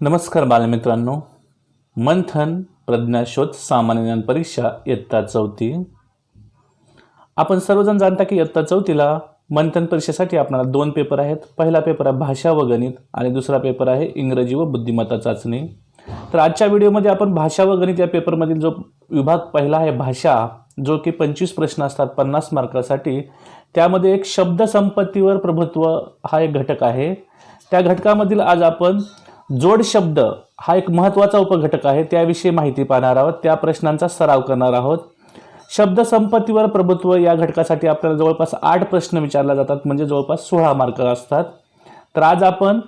नमस्कार बालमित्रांनो. मंथन प्रज्ञाशोध सामान्य ज्ञान परीक्षा इयत्ता चौथी. आपण सर्वजण जाणता की इयत्ता चौथीला मंथन परीक्षेसाठी आपणाला दोन पेपर आहेत. पहिला पेपर आहे भाषा व गणित आणि दुसरा पेपर आहे इंग्रजी व बुद्धिमत्ता चाचणी. तर आजच्या व्हिडिओमध्ये आपण भाषा व गणित या पेपरमधील जो विभाग पहिला आहे भाषा जो की पंचवीस प्रश्न असतात पन्नास मार्कासाठी त्यामध्ये एक शब्दसंपत्तीवर प्रभुत्व हा एक घटक आहे. त्या घटकामधील आज आपण जोड शब्द हा एक महत्त्वाचा उपघटक आहे त्याविषयी माहिती पाहणार आहोत त्या प्रश्नांचा सराव करणार आहोत. शब्द संपत्तीवर प्रभुत्व या घटकासाठी आपल्याला जवळपास आठ प्रश्न विचारला जातात म्हणजे जवळपास सोळा मार्क असतात. तर आज आपण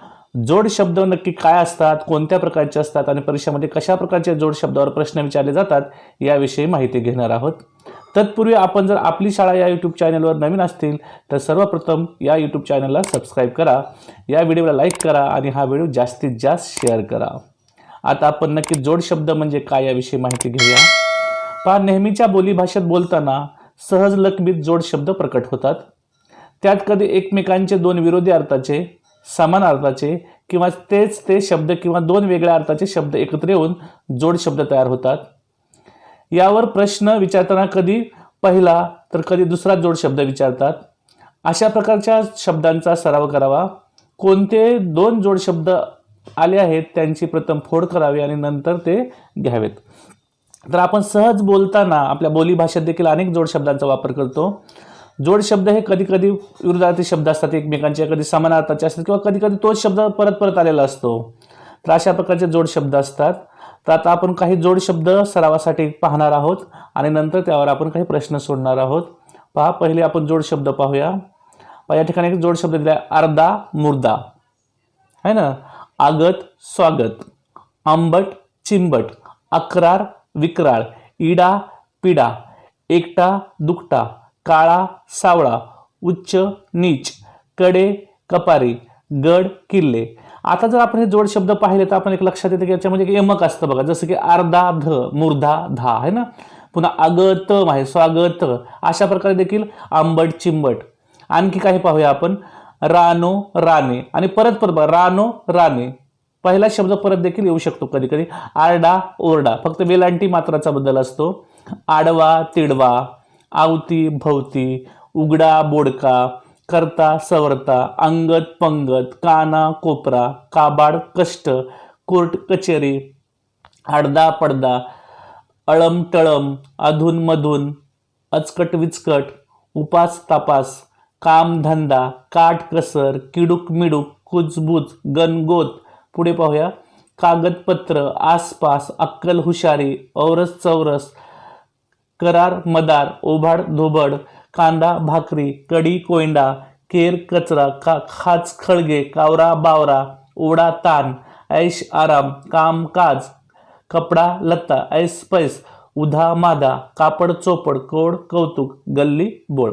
जोड शब्द नक्की काय असतात कोणत्या प्रकारचे असतात आणि परीक्षेमध्ये कशा प्रकारचे जोड शब्दावर प्रश्न विचारले जातात याविषयी माहिती घेणार आहोत. तत्पूर्वी आपण जर आपली शाळा या यूट्यूब चॅनलवर नवीन असतील तर सर्वप्रथम या यूट्यूब चॅनलला सबस्क्राईब करा. या व्हिडिओला लाईक करा आणि हा व्हिडिओ जास्तीत जास्त शेअर करा. आता आपण नक्की जोड शब्द म्हणजे काय याविषयी माहिती घेऊया. पहा नेहमीच्या बोलीभाषेत बोलताना सहज लकबीत जोड शब्द प्रकट होतात. त्यात कधी एकमेकांचे दोन विरोधी अर्थाचे समान अर्थाचे किंवा तेच ते शब्द किंवा दोन वेगळ्या अर्थाचे शब्द एकत्र येऊन जोड शब्द तयार होतात. यावर प्रश्न विचारताना कधी पहिला तर कधी दुसरा जोड शब्द विचारतात. अशा प्रकारच्या शब्दांचा सराव करावा. कोणते दोन जोड शब्द आले आहेत त्यांची प्रथम फोड करावी आणि नंतर ते घ्यावेत. तर आपण सहज बोलताना आपल्या बोलीभाषेत देखील अनेक जोड शब्दांचा वापर करतो. जोड शब्द हे कधी कधी विरुद्धार्थी शब्द असतात एकमेकांचे कधी समानार्थाचे असतात किंवा कधी कधी तोच शब्द परत परत आलेला असतो. तर अशा प्रकारचे जोड शब्द असतात. तर आता आपण काही जोड शब्द सरावासाठी पाहणार आहोत आणि नंतर त्यावर आपण काही प्रश्न सोडणार आहोत. पहा पहिले आपण जोड शब्द पाहूया. पहा या ठिकाणी एक जोड शब्द दिला आहे अर्धा मुर्दा. है ना? आगत स्वागत. आंबट चिंबट. अक्रार विक्राळ. इडा पिडा. एकटा दुकटा. काळा सावळा. उच्च नीच. कडे कपारी. गड किल्ले. आता जर आपण हे जोड शब्द पाहिले तर आपण एक लक्षात येतं की याच्यामध्ये एक यमक असतं बघा. जसं की अर्धा ध मुर्धा धा आहे ना? पुन्हा आगतम आहे स्वागत. अशा प्रकारे देखील आंबट चिंबट. आणखी काही पाहूया आपण. रानो राणे आणि परत परत बघा रानो राणे पहिला शब्द परत देखील येऊ शकतो कधी कधी आरडा ओरडा. फक्त वेलांटी मात्राचा बदल असतो. आडवा तिडवा. आवती भवती. उघडा बोडका. करता सवरता अंगत पंगत काना कोपरा काबाड कष्ट कोर्ट कचेरी आडदा पडदा अळम टळम अधून मधून अचकट विचकट उपास तपास कामधंदा काट कसर किडूक मिडूक कुजबूज गणगोत पुढे पाहूया. कागदपत्र आसपास अक्कल हुशारी औरस चौरस करार मदार ओभाड धोबड कांदा भाकरी कडी कोयंडा केर कचरा का खाच खळगे कावरा बावरा ओढा ताण ऐश आराम कामकाज कपडा लत्ता ऐस पैस उधा मादा कापड चोपड कोड कौतुक गल्ली बोळ.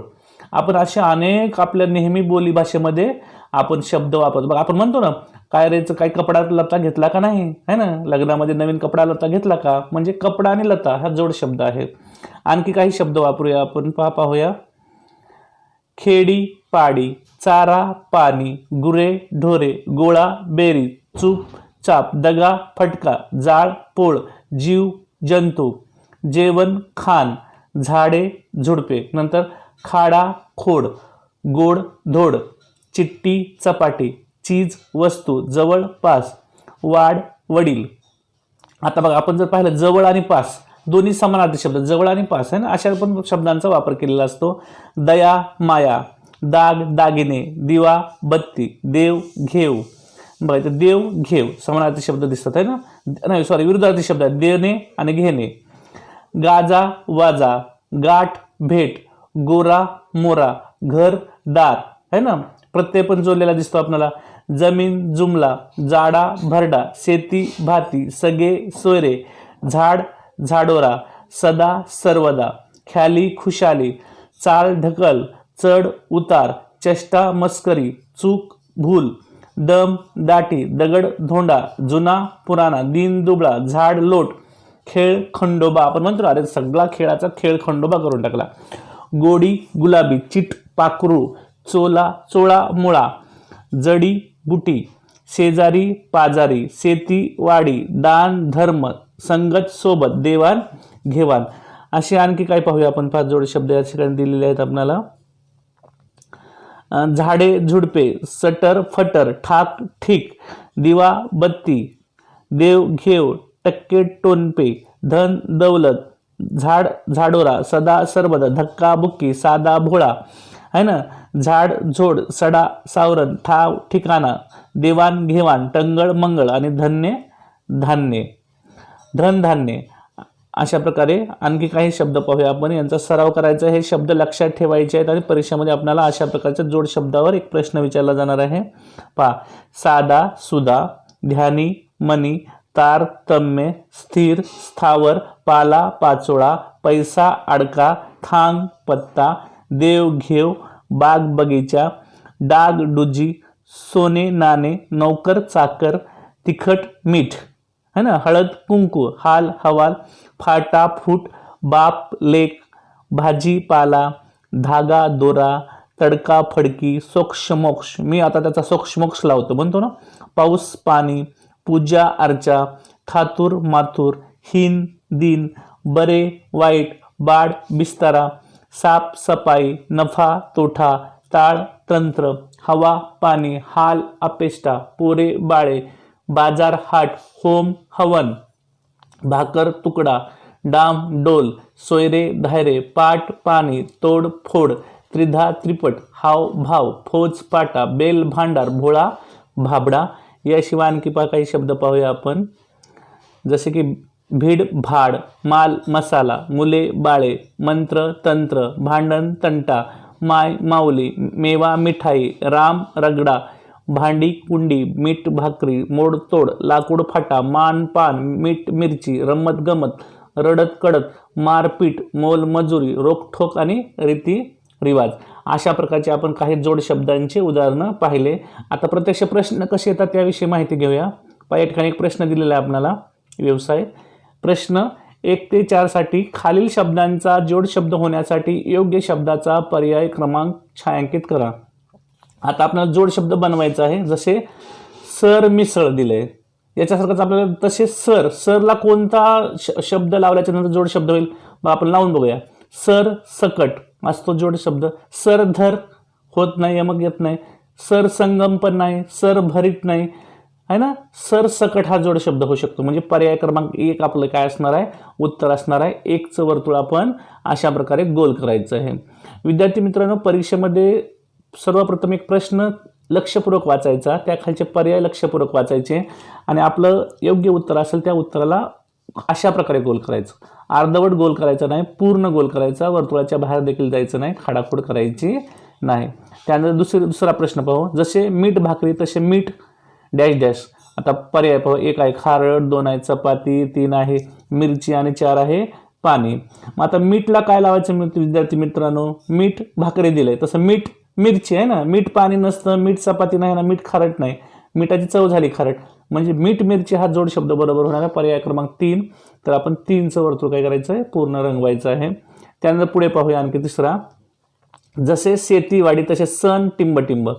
आपण अशा अनेक आपल्या नेहमी बोली भाषेमध्ये आपण शब्द वापरतो. बघा आपण म्हणतो ना काय रेचं काही कपडा लता घेतला का नाही? है ना? लग्नामध्ये नवीन कपडा लता घेतला का? म्हणजे कपडा आणि लता हा जोड शब्द आहे. आणखी काही शब्द वापरूया आपण पहा पाहूया. खेडी पाडी चारा पाणी गुरे ढोरे गोळा बेरी चूप चाप दगा फटका जाळ पोळ जीव जंतू जेवण खान झाडे झुडपे. नंतर खाडा खोड गोड धोड चिट्टी चपाटी. चीज वस्तू जवळ पास वडील. आता बघा आपण जर पाहिलं जवळ आणि पास दोन्ही समानार्थी शब्द. जवळ आणि पास आहे ना? अशा पण शब्दांचा वापर केलेला असतो. दया माया दाग दागिने दिवा बत्ती देव घेव. बघा तर देव घेव समानार्थी शब्द दिसतात आहे ना? नाही सॉरी विरुद्धार्थी शब्द आहेत. देणे आणि घेणे. गाजा वाजा गाठ भेट गोरा मोरा घर दार है ना? प्रत्यय पण जोडलेला दिसतो आपल्याला. जमीन जुमला जाडा भरडा शेती भाती सगळे सोयरे झाड झाडोरा सदा सर्वदा ख्याली खुशाली चाल ढकल चढ उतार चेष्टा मस्करी चूक भूल दम दाटी दगड धोंडा जुना पुराणा दिन दुबळा झाड लोट खेळ खंडोबा आपण म्हणतो अरे सगळा खेळाचा खेळ खंडोबा करून टाकला. गोडी गुलाबी चिट पाखरू चोला चोळा मुळा जडी बुटी शेजारी पाजारी शेती वाडी दान धर्म संगत सोबत देवाण घेवाण. असे आणखी काय पाहूया आपण? पाच जोड शब्द या ठिकाणी दिलेले आहेत आपल्याला झाडे झुडपे सटर फटर ठाक ठीक दिवा बत्ती देव घेव टक्के टोनपे धन दौलत झाड झाडोरा सदा सर्वदा धक्का बुक्की साधा भोळा है ना? झाड झोड सडा सावरण ठाव ठिकाणा देवाणघेवाण टंगळ मंगळ आणि धन्य धान्य. धनधान्य अशा प्रकारे आणखी काही शब्द पाहूया आपण. यांचा सराव करायचा हे शब्द लक्षात ठेवायचे आहेत आणि परीक्षेमध्ये आपल्याला अशा प्रकारच्या जोड शब्दावर एक प्रश्न विचारला जाणार आहे. पहा. सादा सुधा ध्यानी मनी तारतम्य स्थिर स्थावर पाला पाचोळा पैसा अडका थांग पत्ता देव घेव बाग बगीचा डाग डुजी सोने नाणे नौकर चाकर तिखट मीठ है ना? हळद कुंकू हाल हवाल फाटा फूट बाप लेक भाजीपाला धागा दोरा तडका फडकी सोक्षमोक्ष मी आता त्याचा सोक्षमोक्ष लावतो. म्हणतो ना पाऊस पाणी पूजा अर्चा थातूर माथूर हिन दिन बरे वाईट बाड बिस्तारा साप नफा तोठा ताळ तंत्र हवा पाणी हाल अपेष्टा पोरे बाळे बाजार हाट होम हवन भाकर तुकडा डाम डोल सोयरे धायरे पाट पाणी तोड फोड त्रिधा त्रिपट हाव भाव फौज पाटा बेल भांडार भोळा भाबडा याशिवाय आणखी पहा काही शब्द पाहूया आपण. जसे की भीड भाड माल मसाला मुले बाळे मंत्र तंत्र भांडण तंटा माय माऊली मेवा मिठाई राम रगडा भांडी कुंडी मीठ भाकरी मोडतोड लाकूड फाटा मान पान मीठ मिरची रमत गमत रडत कडत मारपीट मोल मजुरी रोखठोक आणि रीती रिवाज. अशा प्रकारचे आपण काही जोड शब्दांचे उदाहरणं पाहिले. आता प्रत्यक्ष प्रश्न कसे येतात त्याविषयी माहिती घेऊया. पहा या ठिकाणी एक प्रश्न दिलेला आहे आपल्याला व्यवसाय. प्रश्न एक ते चारसाठी खालील शब्दांचा जोड शब्द होण्यासाठी योग्य शब्दाचा पर्याय क्रमांक छायांकित करा. आता आपल्याला जोड शब्द बनवायचा आहे. जसे सर मिसळ दिले. याच्यासारखंच आपल्याला तसे सर सरला कोणता श शब्द लावल्याच्या नंतर जोड शब्द होईल? मग आपण लावून बघूया. सर सकट. असतो जोड शब्द. सर धर होत नाही मग येत नाही. सर संगम पण नाही. सर भरीत नाही. आहे ना? सरसकट हा जोड शब्द होऊ शकतो. म्हणजे पर्याय क्रमांक एक आपलं काय असणार आहे? उत्तर असणार आहे. एकचं वर्तुळ आपण अशा प्रकारे गोल करायचं आहे. विद्यार्थी मित्रांनो परीक्षेमध्ये सर्वप्रथम एक प्रश्न लक्षपूर्वक वाचायचा. त्या खालचे पर्याय लक्षपूर्वक वाचायचे. आणि आपलं योग्य उत्तर असेल त्या उत्तराला अशा प्रकारे गोल करायचं. अर्धवट गोल करायचा नाही. पूर्ण गोल करायचा. वर्तुळाच्या बाहेर देखील जायचं नाही. खाडाखोड करायची नाही. त्यानंतर दुसरी दुसरा प्रश्न पाहू. जसे मीठ भाकरी तसे मीठ डॅश डॅश. आता पर्याय पाहू. एक आहे खारट दोन आहे चपाती तीन आहे मिरची आणि चार आहे पाणी. मग आता मीठला काय लावायचं मित्र विद्यार्थी मित्रांनो? मीठ भाकरी दिलंय. तसं मीठ मिरची आहे ना? मीठ पाणी नसतं मीठ चपाती नाही ना मीठ खारट नाही. मिठाची चव झाली खारट. म्हणजे मीठ मिरची हा जोड शब्द बरोबर होणार आहे. पर्याय क्रमांक तीन. तर आपण तीनचं वर्तुळ काय करायचं आहे? पूर्ण रंगवायचं आहे. त्यानंतर पुढे पाहूया आणखी तिसरा. जसे शेतीवाडी तसे सण टिंबटिंब.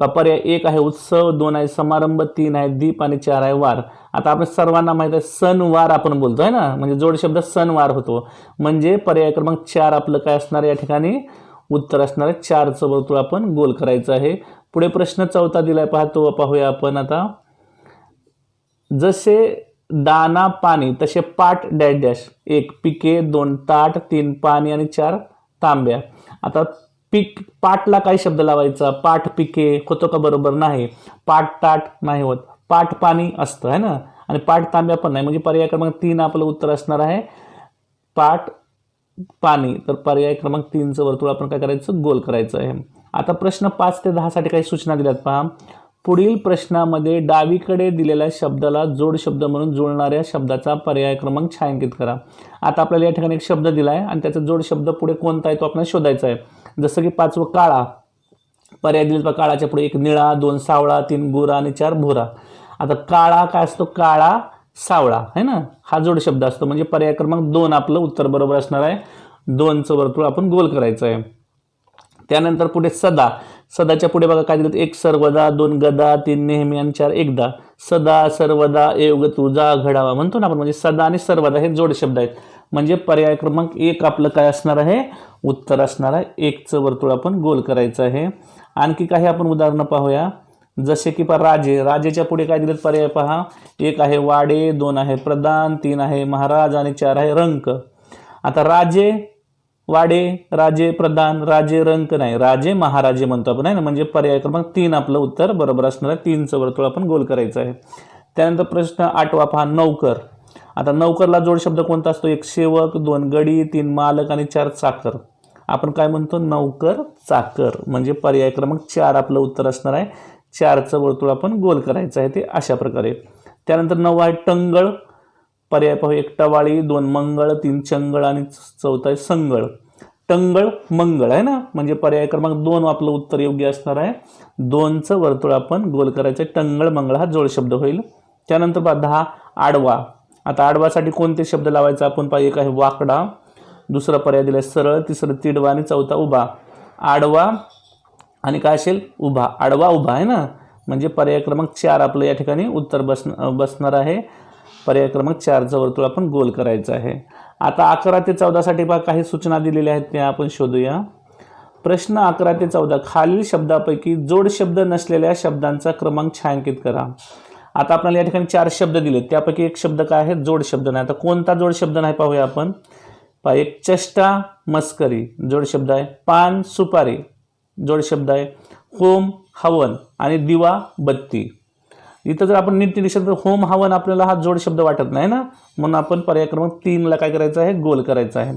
प- पर्याय एक आहे उत्सव दोन आहे समारंभ तीन आहे दीप आणि चार आहे वार. आता आपण सर्वांना माहीत आहे सणवार आपण बोलतो आहे ना? म्हणजे जोड शब्द सणवार होतो. म्हणजे पर्याय क्रमांक चार आपलं काय असणार या ठिकाणी? उत्तर असणार आहे चारचं वर्तुळ आपण गोल करायचं आहे. पुढे प्रश्न चौथा दिलाय पाहतो पाहूया आपण आता. जसे दाना पाणी तसे पाट डॅश डॅश. एक पिके दोन ताट तीन पाणी आणि चार तांब्या. आता पीक पाटला काय शब्द लावायचा? पाठ पिके होतो का बरोबर? नाही. पाठ ताट नाही होत. पाठ पाणी असतं आहे ना? आणि पाठ तांब्या पण नाही. म्हणजे पर्याय क्रमांक तीन आपलं उत्तर असणार आहे. पाठ पाणी. तर पर्याय क्रमांक तीनचं वर्तुळ आपण काय करायचं? गोल करायचं आहे. आता प्रश्न पाच ते दहासाठी काही सूचना दिल्यात पहा. पुढील प्रश्नामध्ये डावीकडे दिलेल्या शब्दाला जोड शब्द म्हणून जुळणाऱ्या शब्दाचा पर्याय क्रमांक छायांकित करा. आता आपल्याला या ठिकाणी एक शब्द दिला आहे आणि त्याचा जोड शब्द पुढे कोणता आहे तो आपल्याला शोधायचा आहे. जसं की पाचवं काळा. पर्याय दिले काळाच्या पुढे एक निळा दोन सावळा तीन गोरा आणि चार भोरा. आता काळा काय असतो? काळा सावळा है ना? हा जोड शब्द असतो. म्हणजे पर्याय क्रमांक दोन आपलं उत्तर बरोबर असणार आहे. दोनचं वर्तुळ आपण गोल करायचं आहे. त्यानंतर पुढे सदा. सदाच्या पुढे बघा काय दिलं? एक सर्वदा दोन गदा तीन नेहमी आणि चार एकदा. सदा सर्वदा एवग तुझा घडावा म्हणतो ना आपण. म्हणजे सदा आणि सर्वदा हे जोड शब्द आहेत. म्हणजे पर्याय क्रमांक एक आपलं काय असणार आहे? उत्तर असणार आहे. एकचं वर्तुळ आपण गोल करायचं आहे. आणखी काही आपण उदाहरणं पाहूया. जसे की पहा राजे. राजेच्या पुढे काय दिलेत? पर्याय पहा. एक आहे वाडे दोन आहे प्रधान तीन आहे महाराज आणि चार आहे रंक. आता राजे वाडे राजे प्रधान राजे रंक नाही राजे महाराजे म्हणतो आपण आहे ना? म्हणजे पर्याय क्रमांक तीन आपलं उत्तर बरोबर असणार आहे. तीनचं वर्तुळ आपण गोल करायचं आहे. त्यानंतर प्रश्न आठवा पहा नौकर. आता नौकरला जोड शब्द कोणता असतो? एक सेवक दोन गडी तीन मालक आणि चार चाकर. आपण काय म्हणतो? नौकर चाकर. म्हणजे पर्याय क्रमांक चार आपलं उत्तर असणार आहे. चारचं वर्तुळ आपण गोल करायचं आहे ते अशा प्रकारे. त्यानंतर नऊ आहे टंगळ. पर्याय पाहू. एक टवाळी दोन मंगळ तीन चंगळ आणि चौथा आहे संगळ. टंगळ मंगळ आहे ना? म्हणजे पर्याय क्रमांक दोन आपलं उत्तर योग्य असणार आहे. दोनचं वर्तुळ आपण गोल करायचं आहे. टंगळ मंगळ हा जोड शब्द होईल. त्यानंतर पहा दहा आडवा. आता आडवासाठी कोणते शब्द लावायचा? आपण पाहिजे एक आहे वाकडा. दुसरा पर्याय दिला सरळ. तिसरं तिडवा आणि चौथा उभा. आडवा आणि काय असेल? उभा. आडवा उभा आहे ना? म्हणजे पर्याय क्रमांक चार आपलं या ठिकाणी उत्तर बस बसणार आहे. पर्याय क्रमांक चारचं वर्तुळ आपण गोल करायचं आहे. आता अकरा ते चौदासाठी पहा काही सूचना दिलेल्या आहेत त्या आपण शोधूया. प्रश्न अकरा ते चौदा खालील शब्दापैकी जोड शब्द नसलेल्या शब्दांचा क्रमांक छायांकित करा. आता आपल्याला या ठिकाणी चार शब्द दिले त्यापैकी एक शब्द काय आहे? जोड शब्द नाही. आता कोणता जोड शब्द नाही पाहूया आपण? पहा एक चष्टा मस्करी जोड शब्द आहे. पान सुपारी जोड शब्द आहे. होम हवन आणि दिवा बत्ती. इथं जर आपण नीट निरीक्षण तर होम हवन आपल्याला हा जोड शब्द वाटत नाही ना? म्हणून आपण पर्याय क्रमांक तीनला काय करायचं आहे? गोल करायचं आहे.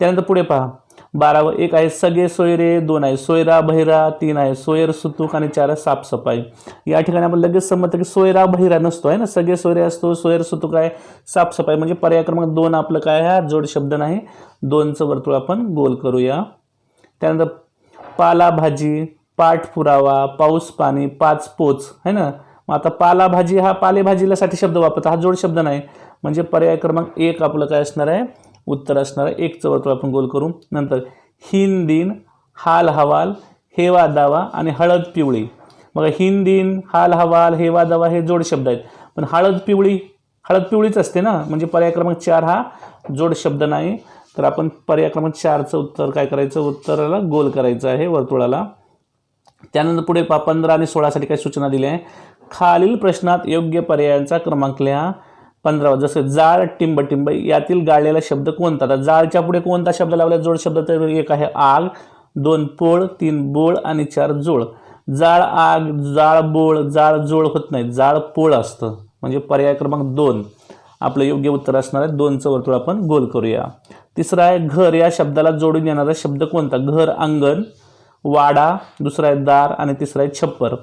त्यानंतर पुढे पहा. बारावं एक आहे सगळे सोयरे दोन आहे सोयरा बहिरा तीन आहे सोयर सुतूक आणि चार आहे साफसफाई या ठिकाणी आपण लगेच समजतं की सोयरा बहिरा नसतो आहे ना? सगळे सोयरे असतो सोयर सुतूक आहे साफसफाई म्हणजे पर्याय क्रमांक दोन आपलं काय आहे? जोड शब्द नाही. दोनचं वर्तुळ आपण गोल करूया. त्यानंतर पालाभाजी पाठपुरावा पाऊस पाणी पाच पोच है ना? मग आता पालाभाजी हा पालेभाजीलासाठी शब्द वापरता. हा जोड शब्द नाही. म्हणजे पर्याय क्रमांक एक आपलं काय असणार आहे? उत्तर असणार आहे. एकचं वर्तुळ आपण गोल करू नंतर हिन दिन हाल हवाल हेवा दावा आणि हळद पिवळी. मग हिन दिन हाल हवाल हेवा दावा हे जोड शब्द आहेत. पण हळद पिवळी हळद पिवळीच असते ना? म्हणजे पर्याय क्रमांक चार हा जोड शब्द नाही. तर आपण पर्याय क्रमांक चारचं उत्तर काय करायचं? उत्तराला गोल करायचं आहे वर्तुळाला. त्यानंतर पुढे पा पंधरा आणि सोळासाठी काही सूचना दिल्या आहे खालील प्रश्नात योग्य पर्यायांचा क्रमांक लिहा. पंधरावा जसं जाळ टिंब टिंब यातील गाळलेला शब्द कोणता? आता जाळच्या पुढे कोणता शब्द लावला? जोड शब्द तर एक आहे आग. दोन पोळ. तीन बोळ. आणि चार जोळ. जाळ आग जाळ बोळ जाळ जोळ होत नाही. जाळ पोळ असतं. म्हणजे पर्याय क्रमांक दोन. आपलं योग्य उत्तर असणार आहे. दोनचं वर्तुळ आपण गोल करूया. तिसरं आहे घर. या शब्दाला जोडून येणारा शब्द कोणता? घर अंगण. वाडा दुसरा आहे दार आणि तिसरा आहे छप्पर.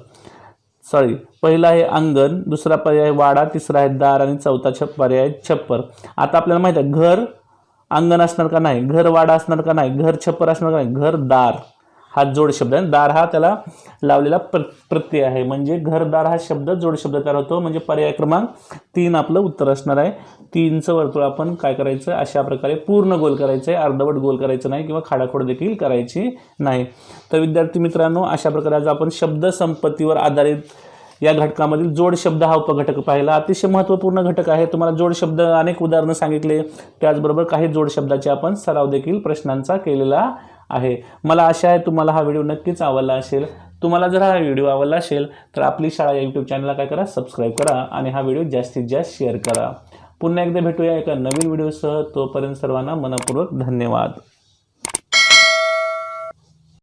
सॉरी पहिला आहे अंगण दुसरा पर्याय वाडा तिसरा आहे दार आणि चौथा छप पर्याय आहे छप्पर. आता आपल्याला माहिती आहे घर अंगण असणार का नाही? घर वाडा असणार का नाही? घर छप्पर असणार का नाही? घर दार. हा जोड शब्द आहे. दार हा त्याला लावलेला प्र प्रत्यय आहे. म्हणजे घरदार हा शब्द जोड शब्द तयार होतो. म्हणजे पर्याय क्रमांक तीन आपलं उत्तर असणार आहे. तीनचं वर्तुळ आपण काय करायचं? अशा प्रकारे पूर्ण गोल करायचं आहे अर्धवट गोल करायचं नाही किंवा खाडाखोड देखील करायची नाही. तर विद्यार्थी मित्रांनो अशा प्रकारे आज आपण शब्दसंपत्तीवर आधारित या घटकामधील जोड शब्द हा उपघटक पाहिला. अतिशय महत्त्वपूर्ण घटक आहे. तुम्हाला जोड शब्द अनेक उदाहरणं सांगितले. त्याचबरोबर काही जोड शब्दाचे आपण सराव देखील प्रश्नांचा केलेला आहे. मला आशा आहे तुम्हाला हा व्हिडिओ नक्कीच आवडला असेल. तुम्हाला जर हा व्हिडिओ आवडला असेल तर आपली शाळा या यूट्यूब चॅनलला काय करा सबस्क्राईब करा आणि हा व्हिडिओ जास्तीत जास्त शेअर करा. पुन्हा एकदा भेटूया एका नवीन व्हिडिओसह. तोपर्यंत सर्वांना मनपूर्वक धन्यवाद.